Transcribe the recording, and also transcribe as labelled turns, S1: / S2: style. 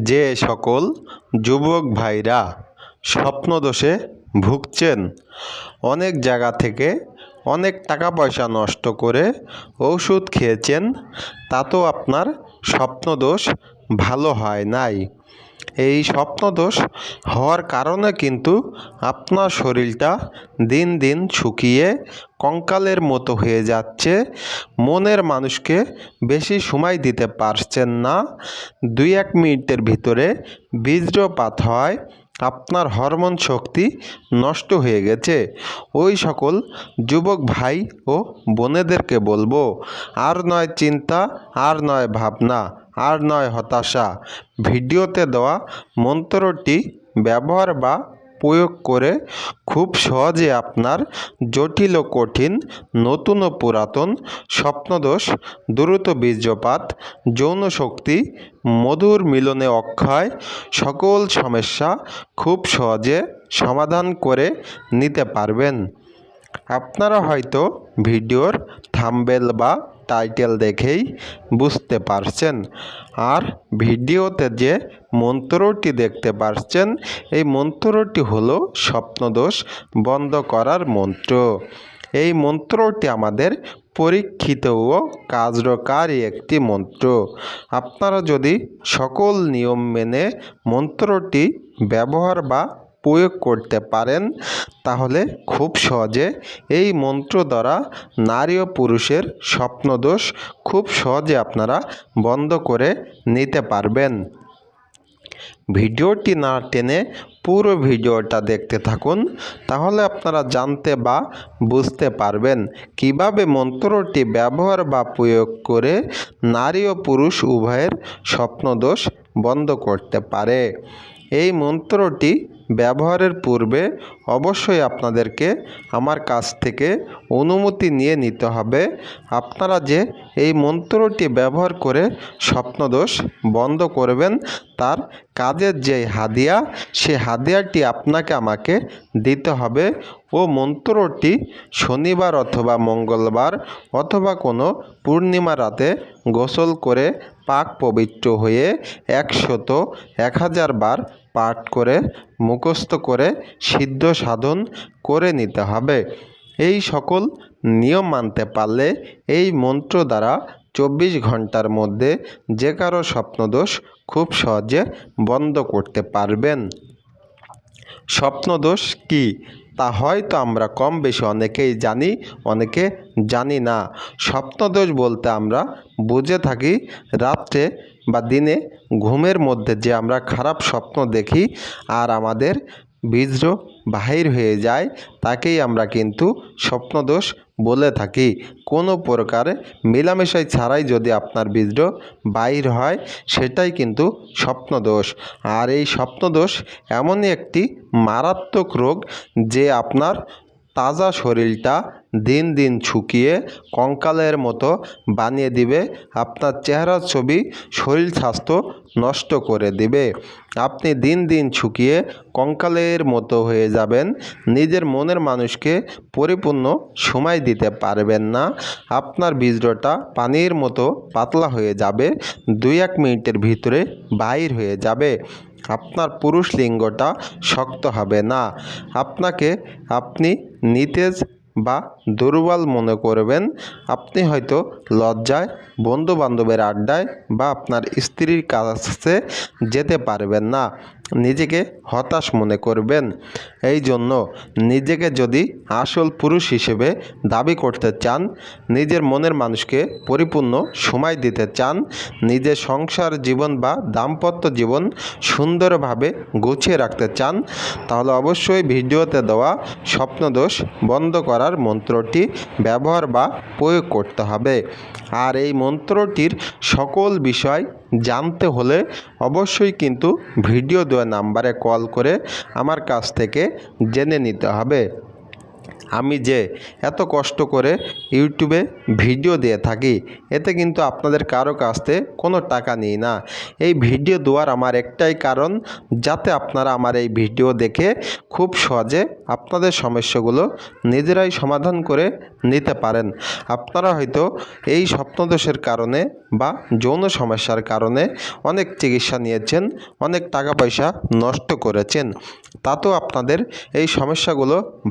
S1: যে সকল যুবক ভাইরা স্বপ্নদোষে ভুগছেন, অনেক জায়গা থেকে অনেক টাকা পয়সা নষ্ট করে ওষুধ খেয়েছেন তা তো আপনার স্বপ্নদোষ ভালো হয় নাই। এই স্বপ্নদোষ হওয়ার কারণে কিন্তু আপনার শরীরটা দিন দিন শুকিয়ে কঙ্কালের মতো হয়ে যাচ্ছে। মনের মানুষকে বেশি সময় দিতে পারছেন না। দুই এক মিনিটের ভিতরে বীর্যপাত হয়, আপনার হরমোন শক্তি নষ্ট হয়ে গেছে। ওই সকল যুবক ভাই ও বোনেদেরকে বলব, আর নয় চিন্তা, আর নয় ভাবনা। আর নয় হতাশা। ভিডিওতে দেওয়া মন্ত্রটি ব্যবহার বা প্রয়োগ করে খুব সহজে আপনার জটিল ও কঠিন, নতুন ও পুরাতন স্বপ্নদোষ, দ্রুত বীর্যপাত, যৌন শক্তি, মধুর মিলনে অক্ষয় সকল সমস্যা খুব সহজে সমাধান করে নিতে পারবেন। আপনারা হয়তো ভিডিওর থাম্বেল বা টাইটেল দেখেই বুঝতে পারছেন। আর ভিডিওতে যে মন্ত্রটি দেখতে পারছেন, এই মন্ত্রটি হলো স্বপ্নদোষ বন্ধ করার মন্ত্র। এই মন্ত্রটি আমাদের পরীক্ষিত ও কার্যকারী একটি মন্ত্র। আপনারা যদি সকল নিয়ম মেনে মন্ত্রটি ব্যবহার বা প্রয়োগ করতে পারেন, তাহলে খুব সহজে এই মন্ত্র দ্বারা নারী ও পুরুষের স্বপ্নদোষ খুব সহজে আপনারা বন্ধ করে নিতে পারবেন। ভিডিওটি না টেনে পুরো ভিডিওটা দেখতে থাকুন, তাহলে আপনারা জানতে বা বুঝতে পারবেন কীভাবে মন্ত্রটি ব্যবহার বা প্রয়োগ করে নারী ও পুরুষ উভয়ের স্বপ্নদোষ বন্ধ করতে পারে। এই মন্ত্রটি ব্যবহারের পূর্বে অবশ্যই আপনাদেরকে আমার কাছ থেকে অনুমতি নিয়ে নিতে হবে। আপনারা যে এই মন্ত্রটি ব্যবহার করে স্বপ্নদোষ বন্ধ করবেন, তার কাজের যে হাদিয়া, সে হাদিয়াটি আপনাকে আমাকে দিতে হবে ও মন্ত্রটি শনিবার অথবা মঙ্গলবার অথবা কোনো পূর্ণিমা রাতে গোসল করে পাক পবিত্র হয়ে একশত এক হাজার বার পাঠ করে, মুখস্থ করে, সিদ্ধ সাধন করে নিতে হবে। এই সকল নিয়ম মানতে পারলে এই মন্ত্র দ্বারা চব্বিশ ঘণ্টার মধ্যে যে কারও স্বপ্নদোষ খুব সহজে বন্ধ করতে পারবেন। স্বপ্নদোষ কি? তা হয়তো আমরা কম বেশি অনেকেই জানি, অনেকে জানি না। স্বপ্নদোষ বলতে আমরা বুঝে থাকি, রাত্রে বা দিনে ঘুমের মধ্যে যে আমরা খারাপ স্বপ্ন দেখি আর আমাদের বীর্য বাহির হয়ে যায়, তাকেই আমরা কিন্তু স্বপ্নদোষ বলে থাকি। কোনো প্রকার মেলামেশাই ছাড়াই যদি আপনার বীর্য বাহির হয়, সেটাই কিন্তু স্বপ্নদোষ। আর এই স্বপ্নদোষ এমনই একটি মারাত্মক রোগ যে আপনার তাজা শরীরটা দিন দিন শুকিয়ে কঙ্কালের মতো বানিয়ে দিবে। আপনার চেহারার ছবি শরীর স্বাস্থ্য নষ্ট করে দিবে। আপনি দিন দিন শুকিয়ে কঙ্কালের মতো হয়ে যাবেন। নিজের মনের মানুষকে পরিপূর্ণ সময় দিতে পারবেন না। আপনার বীর্যটা পানির মতো পাতলা হয়ে যাবে। দুই এক মিনিটের ভিতরে বাহির হয়ে যাবে। আপনার পুরুষ লিঙ্গটা শক্ত হবে না। আপনাকে আপনি নিতেজ বা দুর্বল মনে করবেন। আপনি হয়তো লজ্জায় বন্ধু বান্ধবের আড্ডায় বা আপনার স্ত্রীর কাছে যেতে পারবেন না। নিজেকে হতাশ মনে করবেন। এই জন্য নিজেকে যদি আসল পুরুষ হিসেবে দাবি করতে চান, নিজের মনের মানুষকে পরিপূর্ণ সময় দিতে চান, নিজের সংসার জীবন বা দাম্পত্য জীবন সুন্দরভাবে গুছিয়ে রাখতে চান, তাহলে অবশ্যই ভিডিওতে দেওয়া স্বপ্নদোষ বন্ধ করার মন্ত্রটি ব্যবহার বা প্রয়োগ করতে হবে। আর এই মন্ত্রটির সকল বিষয় জানতে হলে অবশ্যই কিন্তু ভিডিও দেওয়া নাম্বারে কল করে আমার কাছ থেকে জেনে নিতে হবে। আমি যে এত কষ্ট করে ইউটিউবে ভিডিও দিয়ে থাকি, এতে কিন্তু আপনাদের কারও কাছ থেকে কোনো টাকা নিই না। এই ভিডিও দেওয়ার আমার একটাই কারণ, যাতে আপনারা আমার এই ভিডিও দেখে খুব সহজে আপনাদের সমস্যাগুলো নিজেরাই সমাধান করে নিতে পারেন। আপনারা হয়তো এই স্বপ্নদোষের কারণে বা যৌন সমস্যার কারণে অনেক চিকিৎসা নিয়েছেন, অনেক টাকা পয়সা নষ্ট করেছেন। তাতেও আপনাদের এই সমস্যাগুলো